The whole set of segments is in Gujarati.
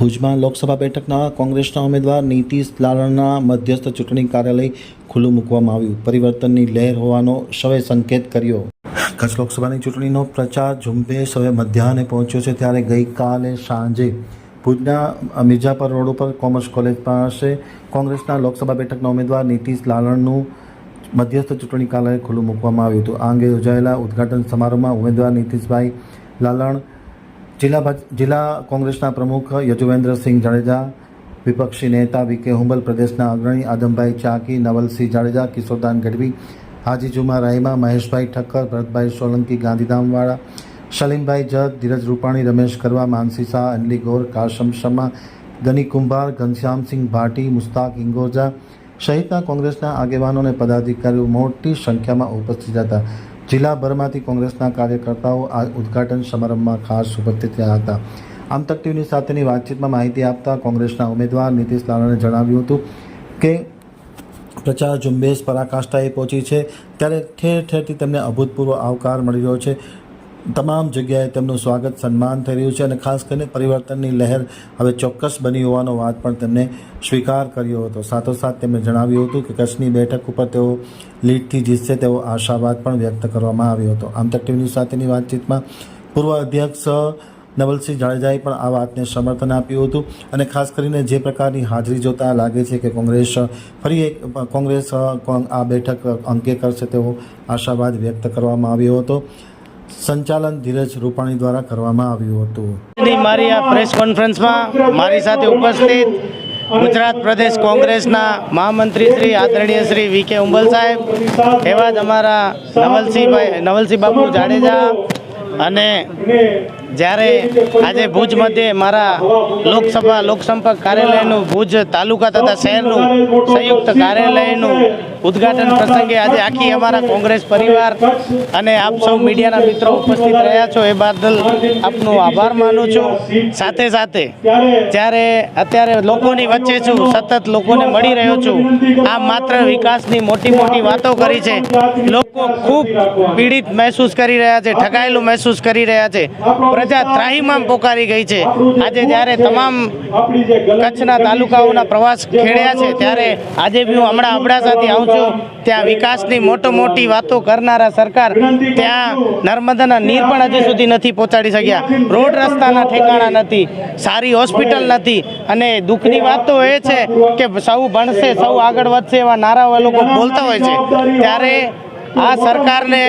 ભુજમાં લોકસભા બેઠકના કોંગ્રેસના ઉમેદવાર નીતિશ લાલણના મધ્યસ્થ ચૂંટણી કાર્યાલય ખુલ્લું મૂકવામાં આવ્યું. પરિવર્તનની લહેર હોવાનો સવે સંકેત કર્યો. કચ્છ લોકસભાની ચૂંટણીનો પ્રચાર ઝુંબેશ હવે મધ્યાહને પહોંચ્યો છે ત્યારે ગઈકાલે સાંજે ભુજના મિર્જાપર રોડ ઉપર કોમર્સ કોલેજ પાસે કોંગ્રેસના લોકસભા બેઠકના ઉમેદવાર નીતિશ લાલણનું મધ્યસ્થ ચૂંટણી કાર્યાલય ખુલ્લું મૂકવામાં આવ્યું હતું. આ અંગે યોજાયેલા ઉદઘાટન સમારોહમાં ઉમેદવાર નીતિશભાઈ લાલણ જિલ્લા જિલ્લા કોંગ્રેસના પ્રમુખ યજુવેન્દ્રસિંહ જાડેજા, વિપક્ષી નેતા વી કે હુંબલ પ્રદેશના અગ્રણી આદમભાઈ ચાકી, નવલસિંહ જાડેજા, કિશોરદાન ગઢવી, હાજી જુમા રાહિમા મહેશભાઈ ઠક્કર, ભરતભાઈ સોલંકી ગાંધીધામવાળા સલીમભાઈ જત ધીરજ રૂપાણી, રમેશ કરવા, માનસી શાહ, અનલી ગોર, કાશમ શર્મા, ગની કુંભાર ઘનશ્યામસિંહ ભાટી, મુસ્તાક ઇંગોજા સહિતના કોંગ્રેસના આગેવાનો અને પદાધિકારીઓ મોટી સંખ્યામાં ઉપસ્થિત હતા જિલ્લાભરમાંથી કોંગ્રેસના કાર્યકર્તાઓ આ ઉદ્ઘાટન સમારંભમાં ખાસ ઉપસ્થિત રહ્યા હતા. આમ તક ટીવીની સાથેની વાતચીતમાં માહિતી આપતા કોંગ્રેસના ઉમેદવાર નીતિશ લાલાને જણાવ્યું હતું કે, પ્રચાર ઝુંબેશ પરાકાષ્ઠાએ પહોંચી છે. ત્યારે ઠેર ઠેરથી તેમને અભૂતપૂર્વ આવકાર મળી રહ્યો છે. તમામ જગ્યાએ તેમનું સ્વાગત, સન્માન થઈ રહ્યું છે અને ખાસ કરીને પરિવર્તનની લહેર હવે ચોક્કસ બની હોવાનો વાત પણ તેમને સ્વીકાર કર્યો હતો. સાથોસાથ તેમણે જણાવ્યું હતું કે કચ્છની બેઠક ઉપર તેઓ લીડથી જીતશે તેવો આશાવાદ પણ વ્યક્ત કરવામાં આવ્યો હતો. આમ તક ટીવીની સાથેની વાતચીતમાં પૂર્વ અધ્યક્ષ નવલસિંહ જાડેજાએ પણ આ વાતને સમર્થન આપ્યું હતું અને ખાસ કરીને જે પ્રકારની હાજરી જોતા લાગે છે કે કોંગ્રેસ ફરી એક, કોંગ્રેસ આ બેઠક અંકે કરશે તેવો આશાવાદ વ્યક્ત કરવામાં આવ્યો હતો. સંચાલન ધીરજ રૂપાણી દ્વારા કરવામાં આવ્યું હતું. મારી આ પ્રેસ કોન્ફરન્સમાં મારી સાથે ઉપસ્થિત ગુજરાત પ્રદેશ કોંગ્રેસના મહામંત્રી શ્રી આદરણીય શ્રી વી કે ઉંબલ સાહેબ, એવા જ અમારા નવલસિંહભાઈ નવલસિંહ બાપુ જાડેજા અને જ્યારે આજે ભુજ મધ્યે મારા લોકસભા, લોકસંપર્ક કાર્યાલયનું ભુજ તાલુકા તથા શહેરનું સંયુક્ત કાર્યાલયનું ઉદ્ઘાટન પ્રસંગે આજે આખી અમારા કોંગ્રેસ પરિવાર અને આપ સૌ મીડિયાના મિત્રો ઉપસ્થિત રહ્યા છો. એ બદલ આપનો આભાર માનું છું. સાથે સાથે જ્યારે અત્યારે લોકોની વચ્ચે છું, સતત લોકોને મળી રહ્યો છું. આ માત્ર વિકાસની મોટી મોટી વાતો કરી છે. લોકો ખૂબ પીડિત મહેસૂસ કરી રહ્યા છે, ઠગાયેલું મહેસૂસ કરી રહ્યા છે. પ્રજા ત્રાહીમામ પોકારી ગઈ છે. આજે જ્યારે તમામ કચ્છના તાલુકાઓના પ્રવાસ ખેડ્યા છે, ત્યારે આજે હું હમણાં અબડાસાથી આવું છું. ત્યાં વિકાસની મોટો મોટી વાતો કરનારા સરકાર ત્યાં નર્મદાના નીર પણ હજી સુધી નથી પહોંચાડી શક્યા. રોડ રસ્તાના ઠેકાણા નથી, સારી હોસ્પિટલ નથી. અને દુઃખની વાત તો એ છે કે સૌ ભણશે, સૌ આગળ વધશે એવા નારાઓ લોકો બોલતા હોય છે. ત્યારે આ સરકારને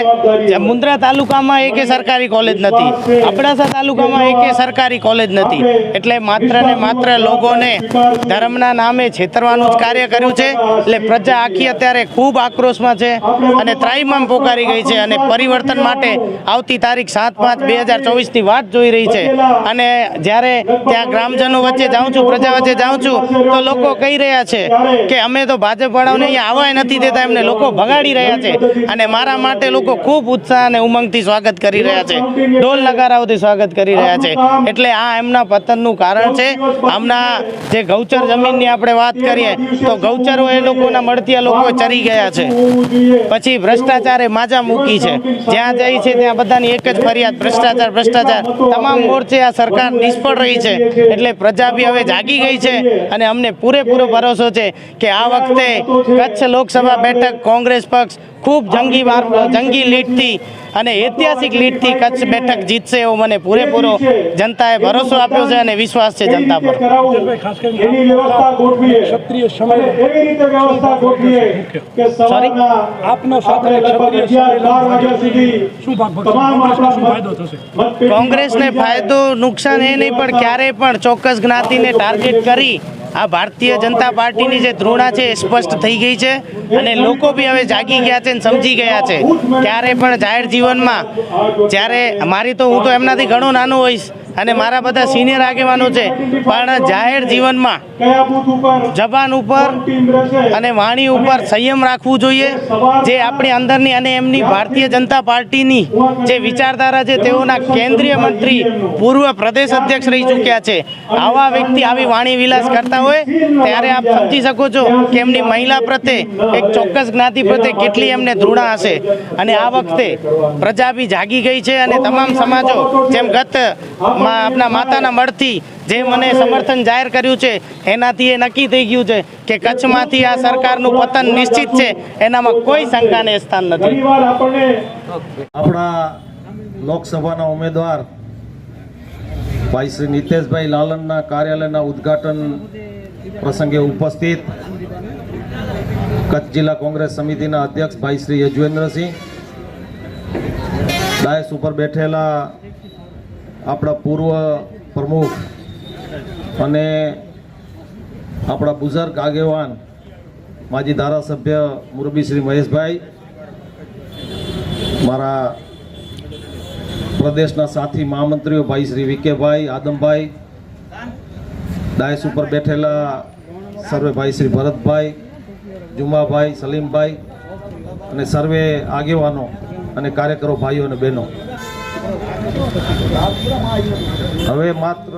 મુન્દ્રા તાલુકામાં એકે સરકારી કોલેજ નથી, અબડાસા તાલુકામાં એકે સરકારી કોલેજ નથી. એટલે માત્ર ને માત્ર લોકોને ધર્મના નામે છેતરવાનું જ કાર્ય કર્યું છે. એટલે પ્રજા આખી અત્યારે ખૂબ આક્રોશમાં છે અને ત્રાઈમામ પોકારી ગઈ છે અને પરિવર્તન માટે આવતી તારીખ સાત પાંચ બે હજાર ચોવીસની વાત જોઈ રહી છે. અને જ્યારે ત્યાં ગ્રામજનો વચ્ચે જાઉં છું, પ્રજા વચ્ચે જાઉં છું, તો લોકો કહી રહ્યા છે કે અમે તો ભાજપ વાળાઓને અહીંયા આવવાય નથી દેતા, એમને લોકો ભગાડી રહ્યા છે. અને મારા માટે લોકો ખૂબ ઉત્સાહ અને ઉમંગથી સ્વાગત કરી રહ્યા છે. ઢોલ નગારાઓથી સ્વાગત કરી રહ્યા છે. એટલે આ એમના પતનનું કારણ છે. આમના જે ગૌચર જમીનની આપણે વાત કરીએ, તો ગૌચરો એ લોકોના મળતિયા લોકો ચરી ગયા છે. પછી ભ્રષ્ટાચારે માજા મૂકી છે. જ્યાં જાય છે ત્યાં બધાની એક જ ફરિયાદ, ભ્રષ્ટાચાર ભ્રષ્ટાચાર. તમામ મોરચે આ સરકાર નિષ્ફળ રહી છે. એટલે પ્રજા બી હવે જાગી ગઈ છે અને અમને પૂરેપૂરો ભરોસો છે કે આ વખતે કચ્છ લોકસભા બેઠક, કોંગ્રેસ પક્ષ ખૂબ જંગી વાર જંગી લીડથી અને ઐતિહાસિક લીડથી કચ્છ બેઠક જીતશે એવો મને પૂરેપૂરો જનતાએ ભરોસો આપ્યો છે અને વિશ્વાસ છે જનતા પર. ખાસ કરીને ક્ષત્રિય સમાજ એવી રીતે વ્યવસ્થા ગોઠવીએ કે સવારના આપના સાથે આપણે લગભગ ક્ષત્રિય 11 બાર વાગ્યા સુધી શું ભાગ ભજવશે? તમામ કોંગ્રેસને ફાયદો કોંગ્રેસને ફાયદો નુકસાન એ નહીં પણ ક્યારેય પણ ચોક્કસ જ્ઞાતિને ટાર્ગેટ કરી આ ભારતીય જનતા પાર્ટીની જે ધૃણા છે એ સ્પષ્ટ થઈ ગઈ છે અને લોકો બી હવે જાગી ગયા છે અને સમજી ગયા છે. ક્યારે પણ જાહેર જીવનમાં જ્યારે મારી તો હું તો એમનાથી ઘણો નાનો હોઈશ. અને મારા બધા સિનિયર આગેવાનો છે. પણ જાહેર જીવનમાં જબાન ઉપર અને વાણી ઉપર સંયમ રાખવું જોઈએ. જે આપણી અંદરની અને એમની ભારતીય જનતા પાર્ટીની જે વિચારધારા છે, તેઓના કેન્દ્રીય મંત્રી, પૂર્વ પ્રદેશ અધ્યક્ષ રહી ચૂક્યા છે. આવા વ્યક્તિ આવી વાણી વિલાસ કરતા હોય, ત્યારે આપ સમજી શકો છો કે એમની મહિલા પ્રત્યે એક ચોક્કસ જ્ઞાતિ પ્રત્યે કેટલી એમને ધૃણા હશે. અને આ વખતે પ્રજા બી જાગી ગઈ છે અને તમામ સમાજો જેમ ગત મા- આપણા માતાના મળથી જે મને સમર્થન જાહેર કર્યું છે એનાથી એ નક્કી થઈ ગયું છે કે કચ્છમાંથી આ સરકારનું પતન નિશ્ચિત છે એનામાં કોઈ શંકાને સ્થાન નથી. આપણા લોકસભાના ઉમેદવાર ભાઈ શ્રી નીતેશભાઈ લાલનના કાર્યાલયના ઉદ્ઘાટન પ્રસંગે ઉપસ્થિત કચ્છ જિલ્લા કોંગ્રેસ સમિતિના અધ્યક્ષ ભાઈ શ્રી યજવેન્દ્રસિંહ ડાયસ ઉપર બેઠેલા આપણા પૂર્વ પ્રમુખ અને આપણા બુઝર્ગ આગેવાન માજી ધારાસભ્ય મુરબી શ્રી મહેશભાઈ, મારા પ્રદેશના સાથી મહામંત્રીઓ ભાઈ શ્રી વિકેભાઈ આદમભાઈ, ડાયસ ઉપર બેઠેલા સર્વે ભાઈ શ્રી ભરતભાઈ, જુમાભાઈ, સલીમભાઈ અને સર્વે આગેવાનો અને કાર્યકરો ભાઈઓ અને બહેનો. હવે માત્ર